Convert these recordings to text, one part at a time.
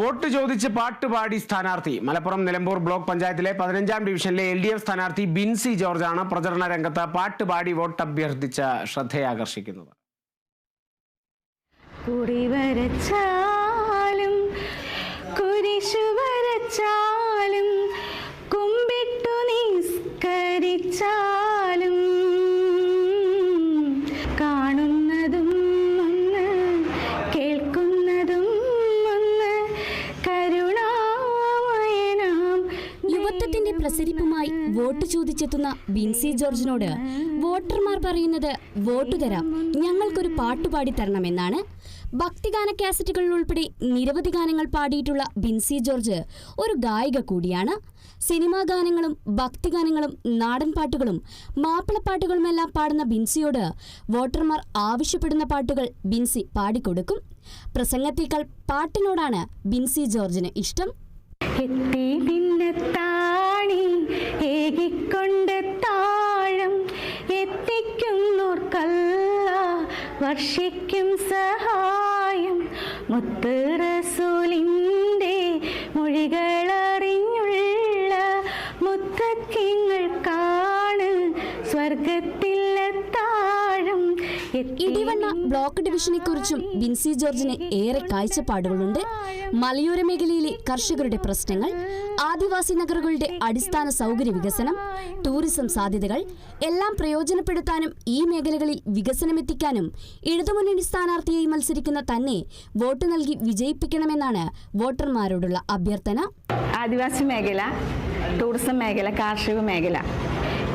Vote ചോദിച്ച് പാട്ടുപാടി സ്ഥാനാർത്ഥി. മലപ്പുറം നിലമ്പൂർ ബ്ലോക്ക് പഞ്ചായത്തിലെ പതിനഞ്ചാം ഡിവിഷനിലെ എൽ ഡി എഫ് സ്ഥാനാർത്ഥി ബിൻസി ജോർജാണ് പ്രചരണ രംഗത്ത് പാട്ടുപാടി വോട്ട് അഭ്യർത്ഥിച്ച ശ്രദ്ധയാകർഷിക്കുന്നത്. കുറി കുമ്പിട്ടു നിസ്കരിച്ചാലും പ്രസരിപ്പുമായി വോട്ട് ചോദിച്ചെത്തുന്ന ബിൻസി ജോർജിനോട് വോട്ടർമാർ പറയുന്നത് വോട്ട് തരാം ഞങ്ങൾക്കൊരു പാട്ടുപാടി തരണമെന്നാണ്. ഭക്തിഗാന കാസറ്റുകളിൽ ഉൾപ്പെടെ നിരവധി ഗാനങ്ങൾ പാടിയിട്ടുള്ള ബിൻസി ജോർജ് ഒരു ഗായിക കൂടിയാണ്. സിനിമാ ഗാനങ്ങളും ഭക്തിഗാനങ്ങളും നാടൻ പാട്ടുകളും മാപ്പിളപ്പാട്ടുകളുമെല്ലാം പാടുന്ന ബിൻസിയോട് വോട്ടർമാർ ആവശ്യപ്പെടുന്ന പാട്ടുകൾ ബിൻസി പാടിക്കൊടുക്കും. പ്രസംഗത്തേക്കാൾ പാട്ടിനോടാണ് ബിൻസി ജോർജിന് ഇഷ്ടം. വർഷിക്കും സഹായം. മുത്ത് റസൂലിന്റെ മൊഴികളറിഞ്ഞുള്ള മുത്തക്കിങ്ങൾ കാണ് സ്വർഗത്തിൽ ഇടിവണ്ണ ബ്ലോക്ക് ഡിവിഷനെ കുറിച്ചും ബിൻസി ജോർജിന് ഏറെ കാഴ്ചപ്പാടുകളുണ്ട്. മലയോര മേഖലയിലെ കർഷകരുടെ പ്രശ്നങ്ങൾ ആദിവാസി നഗറുകളുടെ അടിസ്ഥാന സൗകര്യ വികസനം ടൂറിസം സാധ്യതകൾ എല്ലാം പ്രയോജനപ്പെടുത്താനും ഈ മേഖലകളിൽ വികസനമെത്തിക്കാനും ഇടതുമുന്നണി സ്ഥാനാർത്ഥിയായി മത്സരിക്കുന്ന തന്നെ വോട്ട് നൽകി വിജയിപ്പിക്കണമെന്നാണ് വോട്ടർമാരോടുള്ള അഭ്യർത്ഥന. ആദിവാസി മേഖല ടൂറിസം മേഖല കാർഷിക മേഖല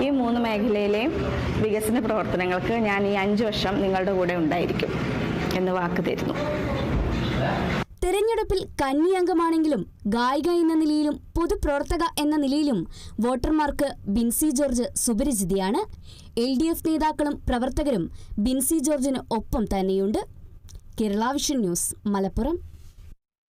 ഈ മൂന്ന് മേഖലയിലെയും വികസന പ്രവർത്തനങ്ങൾക്ക് ഞാൻ ഈ അഞ്ച് വർഷം നിങ്ങളുടെ കൂടെ ഉണ്ടായിരിക്കും എന്ന് വാക്ക് തരുന്നു. തെരഞ്ഞെടുപ്പിൽ കന്നി അംഗമാണെങ്കിലും ഗായിക എന്ന നിലയിലും പൊതുപ്രവർത്തക എന്ന നിലയിലും വോട്ടർമാർക്ക് ബിൻസി ജോർജ് സുപരിചിതിയാണ്. എൽ ഡി എഫ് നേതാക്കളും പ്രവർത്തകരും ബിൻസി ജോർജിന് ഒപ്പം തന്നെയുണ്ട്. Kerala vision news Malappuram.